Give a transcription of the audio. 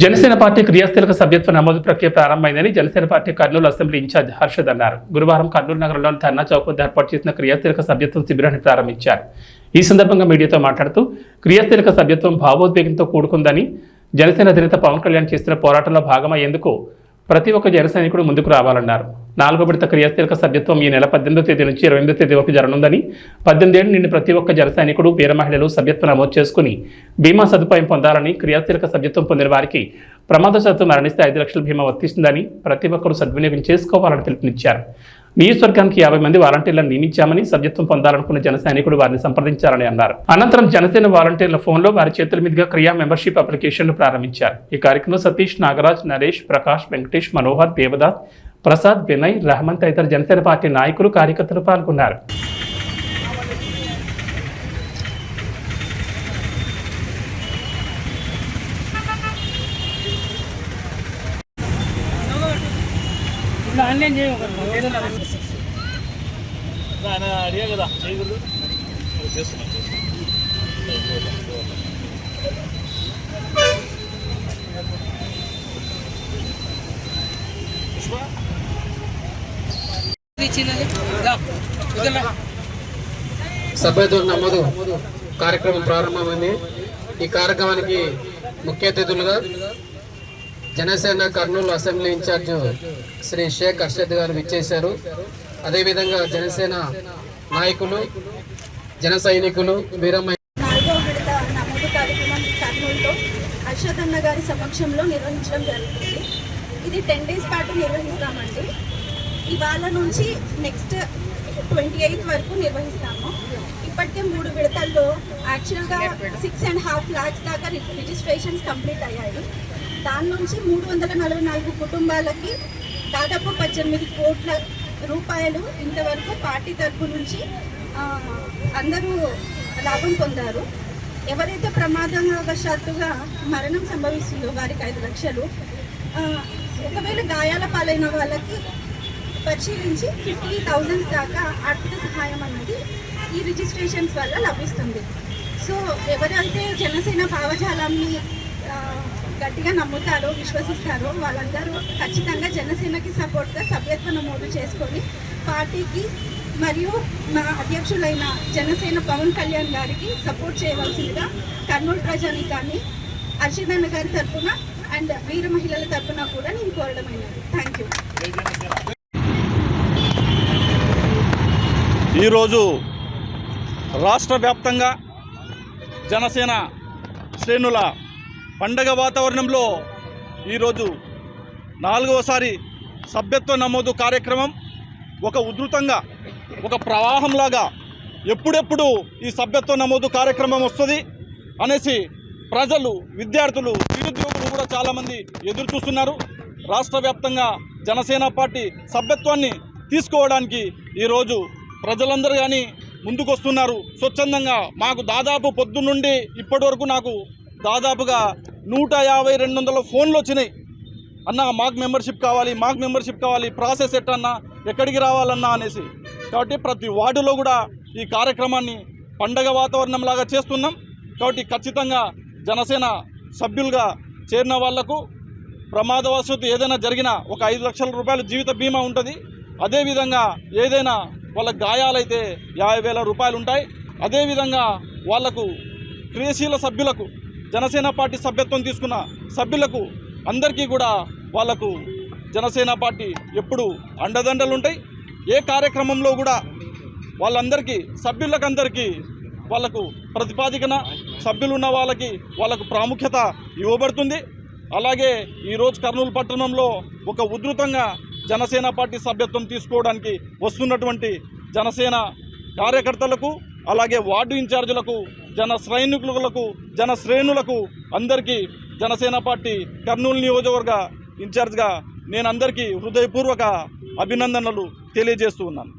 Janasena party క్రియాశీలక సభ్యత్వ నమోదు ప్రక్రియ ప్రారంభమైందని Janasena party Kurnool assembly incharge Harshad అన్నారు. గురువారం కర్నూలు నగరంలోని ధర్నా చౌక్ వద్ద ఏర్పాటు చేసిన క్రియాశీలక సభ్యత్వం శిబిరాన్ని ప్రారంభించారు. ఈ సందర్భంగా మీడియాతో మాట్లాడుతూ క్రియాశీలక సభ్యత్వం భావోద్వేగంతో కూడుకుందని జనసేన అధినేత పవన్ కళ్యాణ్ చేస్తున్న పోరాటంలో భాగమయ్యేందుకు ప్రతి ఒక్క జన సైనికుడు ముందుకు రావాలన్నారు. నాలుగో విడత క్రియాశీలక సభ్యత్వం ఈ నెల పద్దెనిమిదో తేదీ నుంచి ఇరవై ఎనిమిదో తేదీ వరకు జరగనుందని పద్దెనిమిది ఏళ్ళు నిండి ప్రతి ఒక్క జన సైనికుడు వీర మహిళలు సభ్యత్వం నమోదు చేసుకుని బీమా సదుపాయం పొందాలని క్రియాశీలక సభ్యత్వం పొందిన వారికి ప్రమాదశాత్తు మరణిస్తే ఐదు లక్షల బీమా వర్తిస్తుందని ప్రతి ఒక్కరూ సద్వినియోగం చేసుకోవాలని పిలుపునిచ్చారు. నియోజకవర్గానికి యాభై మంది వాలంటీర్లను నియమించామని సభ్యత్వం పొందాలనుకున్న జన సైనికుడు వారిని సంప్రదించాలని అన్నారు. అనంతరం జనసేన వాలంటీర్ల ఫోన్లో వారి చేతుల మీదుగా క్రియా మెంబర్షిప్ అప్లికేషన్ను ప్రారంభించారు. ఈ కార్యక్రమంలో సతీష్ నాగరాజ్ నరేష్ ప్రకాష్ వెంకటేష్ మనోహర్ దేవదాస్ ప్రసాద్ వినయ్ రహమన్ తదితర జనసేన పార్టీ నాయకులు కార్యకర్తలు పాల్గొన్నారు. ఆన్లైన్ ఆయన అడిగా కదా చేయకూడదు చేస్తున్నాం. సభ్యత్వ నమోదు. కార్యక్రమం ప్రారంభమైంది. ఈ కార్యక్రమానికి ముఖ్య అతిథులుగా జనసేన కర్నూలు అసెంబ్లీ ఇన్ఛార్జ్ శ్రీ షేక్ అర్షద్ గారు విచ్చేశారు. అదేవిధంగా జనసేన నాయకులు జన సైనికులు హర్షద్ అన్న గారి సమక్షంలో నిర్వహించడం జరుగుతుంది. ఇది టెన్ డేస్ పాటు నిర్వహిస్తామండి. ఇవాళ నుంచి నెక్స్ట్ ట్వంటీ ఎయిత్ వరకు నిర్వహిస్తాము. ఇప్పటికే మూడు విడతల్లో యాక్చువల్గా సిక్స్ అండ్ హాఫ్ ల్యాక్స్ దాకా రిజిస్ట్రేషన్స్ కంప్లీట్ అయ్యాయి. దాని నుంచి మూడు వందల నలభై నాలుగు కుటుంబాలకి దాదాపు పద్దెనిమిది కోట్ల రూపాయలు ఇంతవరకు పార్టీ తరపు నుంచి అందరూ లాభం పొందారు. ఎవరైతే ప్రమాదవశాత్తుగా మరణం సంభవిస్తుందో వారికి ఐదు లక్షలు ఒకవేళ గాయాల పాలైన వాళ్ళకి పరిశీలించి ఫిఫ్టీ థౌజండ్స్ దాకా ఆర్థిక సహాయం అన్నది ఈ రిజిస్ట్రేషన్స్ వల్ల లభిస్తుంది. సో ఎవరైతే జనసేన భావజాలాన్ని గట్టిగా నమ్ముతారో విశ్వసిస్తారో. వాళ్ళందరూ ఖచ్చితంగా జనసేనకి సపోర్ట్గా సభ్యత్వ నమోదు చేసుకొని పార్టీకి మరియు మా అధ్యక్షులైన జనసేన పవన్ కళ్యాణ్ గారికి సపోర్ట్ చేయవలసిందిగా కర్నూలు ప్రజానికాన్ని హర్షిదన్న గారి తరఫున అండ్ వీర మహిళల తరఫున కూడా నేను కోరడమైనది థ్యాంక్ యూ ఈరోజు రాష్ట్ర వ్యాప్తంగా జనసేన శ్రేణుల పండగ వాతావరణంలో ఈరోజు నాలుగవసారి సభ్యత్వ నమోదు కార్యక్రమం ఒక ఉధృతంగా ఒక ప్రవాహంలాగా ఎప్పుడెప్పుడు ఈ సభ్యత్వ నమోదు కార్యక్రమం వస్తుంది అనేసి ప్రజలు విద్యార్థులు నిరుద్యోగులు కూడా చాలామంది ఎదురు చూస్తున్నారు రాష్ట్ర వ్యాప్తంగా జనసేన పార్టీ సభ్యత్వాన్ని తీసుకోవడానికి ఈరోజు ప్రజలందరూ కానీ ముందుకొస్తున్నారు. స్వచ్ఛందంగా మాకు దాదాపు పొద్దు నుండి ఇప్పటి వరకు నాకు దాదాపుగా నూట యాభై రెండు వందల ఫోన్లు వచ్చినాయి అన్న మాకు మెంబర్షిప్ కావాలి మాకు మెంబర్షిప్ కావాలి ప్రాసెస్ ఎట్టన్నా ఎక్కడికి రావాలన్నా అనేసి. కాబట్టి ప్రతి వార్డులో కూడా ఈ కార్యక్రమాన్ని పండగ వాతావరణంలాగా చేస్తున్నాం. కాబట్టి ఖచ్చితంగా జనసేన సభ్యులుగా చేరిన వాళ్ళకు ప్రమాదవశాత్తు ఏదైనా జరిగినా ఒక ఐదు లక్షల రూపాయల జీవిత బీమా ఉంటుంది. అదేవిధంగా ఏదైనా వాళ్ళ గాయాలైతే యాభై వేల రూపాయలు ఉంటాయి అదేవిధంగా వాళ్ళకు క్రియాశీల సభ్యులకు జనసేన పార్టీ సభ్యత్వం తీసుకున్న సభ్యులకు అందరికీ కూడా వాళ్ళకు జనసేన పార్టీ ఎప్పుడు అండదండలు ఉంటాయి. ఏ కార్యక్రమంలో కూడా వాళ్ళందరికీ సభ్యులకందరికీ వాళ్ళకు ప్రతిపాదికన సభ్యులు ఉన్న వాళ్ళకి వాళ్ళకు ప్రాముఖ్యత ఇవ్వబడుతుంది. అలాగే ఈరోజు కర్నూలు పట్టణంలో ఒక ఉధృతంగా జనసేన పార్టీ సభ్యత్వం తీసుకోవడానికి వస్తున్నటువంటి జనసేన కార్యకర్తలకు అలాగే వార్డు ఇన్ఛార్జీలకు జన సైనికులకు జన శ్రేణులకు అందరికీ జనసేన పార్టీ కర్నూలు నియోజకవర్గ ఇన్ఛార్జ్గా నేను అందరికీ హృదయపూర్వక అభినందనలు తెలియజేస్తూ ఉన్నాను.